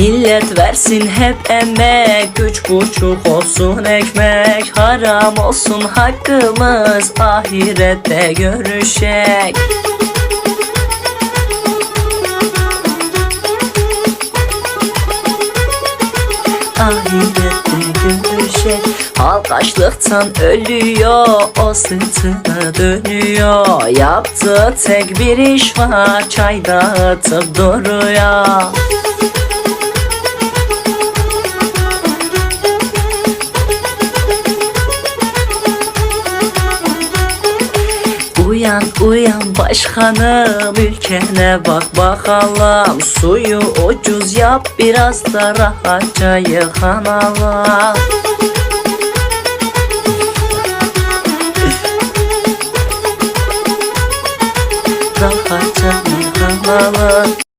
Ahiret versin hep emek Üç buçuk olsun ekmek. Haram olsun hakkımız Ahirette görüşek. Ahirette görüşecek Halk açlıktan ölüyor O sırtına dönüyor. Yaptığı tek bir iş var Çay dağıtıp duruyor Uyan uyan başkanım ülkene bak bakalım Suyu ucuz yap biraz da rahatça yıkanalım Rahatça yıkanalım